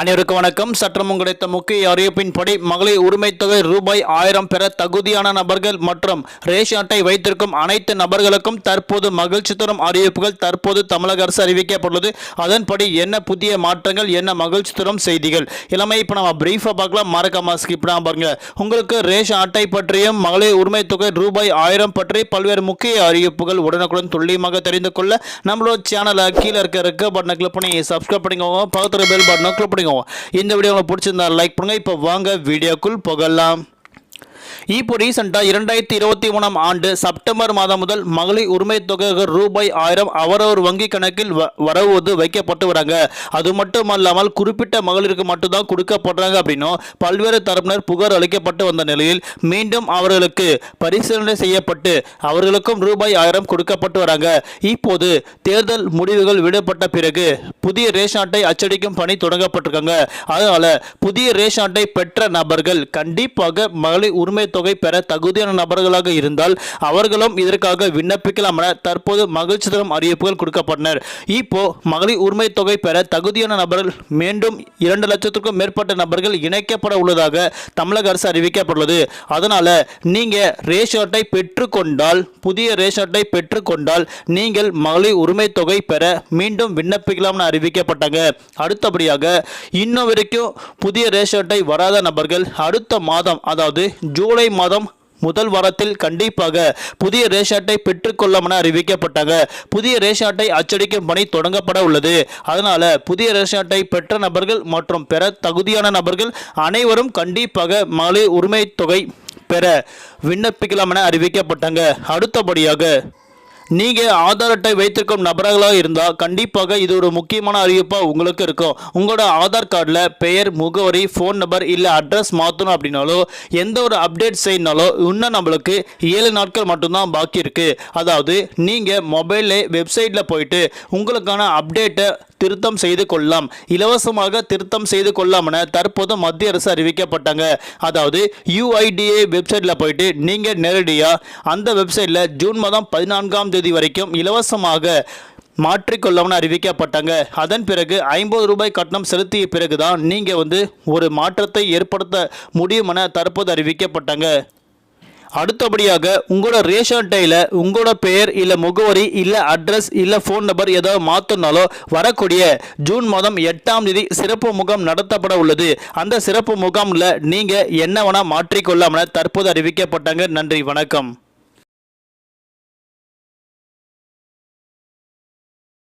அனைவருக்கும் வணக்கம். சற்றமும் கிடைத்த முக்கிய அறிவிப்பின்படி மகளிர் உரிமை தொகை ரூபாய் ஆயிரம் பெற தகுதியான நபர்கள் மற்றும் ரேஷன் அட்டை வைத்திருக்கும் அனைத்து நபர்களுக்கும் தற்போது மகிழ்ச்சி தரும் அறிவிப்புகள் தற்போது தமிழக அரசு அறிவிக்கப்பட்டுள்ளது. அதன்படி என்ன புதிய மாற்றங்கள் என்ன மகிழ்ச்சி தரும் செய்திகள் இளமை இப்போ நம்ம பிரீஃபாக பார்க்கலாம். மறக்காம ஸ்கிப் பண்ணாம பாருங்க. உங்களுக்கு ரேஷன் அட்டை பற்றியும் மகளிர் உரிமைத்தொகை ரூபாய் ஆயிரம் பற்றி பல்வேறு முக்கிய அறிவிப்புகள் உடனுக்குடன் துல்லியமாக தெரிந்து கொள்ள நம்மளோட சேனலை கீழே இருக்க இருக்க பட்டனை கிளிக் பண்ணி சப்ஸ்கிரைப் பண்ணிக்கோங்க. பக்கத்தில் பெல் பட்டனை கிளிக் பண்ணிக்கோங்க இந்த வீடியோ உங்களுக்கு பிடிச்சிருந்தா லைக் பண்ணுங்க. இப்போ வாங்க வீடியோக்குள் போகலாம். இப்போ ரீசெண்டாக இரண்டாயிரத்தி இருபத்தி மூணாம் ஆண்டு செப்டம்பர் மாதம் முதல் மகளிர் உரிமை தொகை ரூபாய் ஆயிரம் அவரவர் வங்கி கணக்கில் வ- வரவு வைக்கப்பட்டு வராங்க. அது மட்டும் அல்லாமல் குறிப்பிட்ட மகளிருக்கு மட்டும்தான் கொடுக்கப்படுறாங்க அப்படின்னும் பல்வேறு தரப்பினர் புகார் அளிக்கப்பட்டு வந்த நிலையில் மீண்டும் அவர்களுக்கு பரிசீலனை செய்யப்பட்டு அவர்களுக்கும் ரூபாய் ஆயிரம் கொடுக்கப்பட்டு வராங்க. இப்போது தேர்தல் முடிவுகள் விடப்பட்ட பிறகு புதிய ரேஷன் அட்டை அச்சடிக்கும் பணி தொடங்கப்பட்டிருக்காங்க. அதனால புதிய ரேஷன் அட்டை பெற்ற நபர்கள் கண்டிப்பாக மகளிர் உரிமை தொகை பெற தகுதியான நபர்களாக இருந்தால் அவர்களும் இதற்காக விண்ணப்பிக்கலாம் என தற்போது மகிழ்ச்சி தரும் அறிவிப்புகள் கொடுக்கப்பட்டனர். இப்போ மகளிர் உரிமை தொகை பெற தகுதியான நபர்கள் மீண்டும் இரண்டு லட்சத்திற்கும் மேற்பட்ட நபர்கள் இணைக்கப்பட உள்ளதாக தமிழக அரசு அறிவிக்கப்பட்டுள்ளது. அதனால நீங்க ரேஷன் அட்டை பெற்றுக்கொண்டால் புதிய ரேஷன் அட்டை பெற்றுக்கொண்டால் நீங்கள் மகளிர் உரிமை தொகை பெற மீண்டும் விண்ணப்பிக்கலாம்னு அறிவிக்கப்பட்டாங்க. அடுத்தபடியாக இன்னும் வரைக்கும் புதிய ரேஷன் அட்டை வராத நபர்கள் அடுத்த மாதம் அதாவது ஜூன் ஜூலை மாதம் முதல் வாரத்தில் கண்டிப்பாக புதிய ரேஷன் அட்டை பெற்றுக்கொள்ளும் என அறிவிக்கப்பட்டாங்க புதிய ரேஷன் அட்டை அச்சடிக்கும் பணி தொடங்கப்பட உள்ளது. அதனால புதிய ரேஷன் அட்டை பெற்ற நபர்கள் மற்றும் பெற தகுதியான நபர்கள் அனைவரும் கண்டிப்பாக மகளிர் உரிமை தொகை பெற விண்ணப்பிக்கலாம் என அறிவிக்கப்பட்டாங்க அடுத்தபடியாக நீங்கள் ஆதார் அட்டை வைத்திருக்கும் நபர்களாக இருந்தால் கண்டிப்பாக இது ஒரு முக்கியமான அறிவிப்பாக உங்களுக்கு இருக்கும். உங்களோட ஆதார் கார்டில் பெயர் முகவரி ஃபோன் நம்பர் இல்லை அட்ரஸ் மாற்றணும் அப்படின்னாலோ எந்த ஒரு அப்டேட் செய்யணாலோ இன்னும் நம்மளுக்கு ஏழு நாட்கள் மட்டும்தான் பாக்கி இருக்குது அதாவது நீங்கள் மொபைலில் வெப்சைட்டில் போயிட்டு உங்களுக்கான அப்டேட்டை திருத்தம் செய்து கொள்ளலாம். இலவசமாக திருத்தம் செய்து கொள்ளலாம் என தற்போது மத்திய அரசு அறிவிக்கப்பட்டாங்க. அதாவது யுஐடிஏ வெப்சைட்டில் போயிட்டு நீங்கள் நேரடியாக அந்த வெப்சைட்டில் ஜூன் மாதம் பதினான்காம் தேதி வரைக்கும் இலவசமாக மாற்றிக்கொள்ளவன அறிவிக்கப்பட்டாங்க. அதன் பிறகு ஐம்பது ரூபாய் கட்டணம் செலுத்திய பிறகு தான் நீங்கள் வந்து ஒரு மாற்றத்தை ஏற்படுத்த முடியும் என தற்போது அறிவிக்கப்பட்டாங்க. அடுத்தபடியாக உங்களோட ரேஷன் அட்டையில் உங்களோட பெயர் இல்லை முகவரி இல்லை அட்ரஸ் இல்லை ஃபோன் நம்பர் ஏதாவது மாற்றினாலோ வரக்கூடிய ஜூன் மாதம் எட்டாம் தேதி சிறப்பு முகாம் நடத்தப்பட உள்ளது. அந்த சிறப்பு முகாமில் நீங்கள் என்ன வேணால் மாற்றிக்கொள்ளாமல் தற்போது அறிவிக்கப்பட்டாங்க. நன்றி வணக்கம்.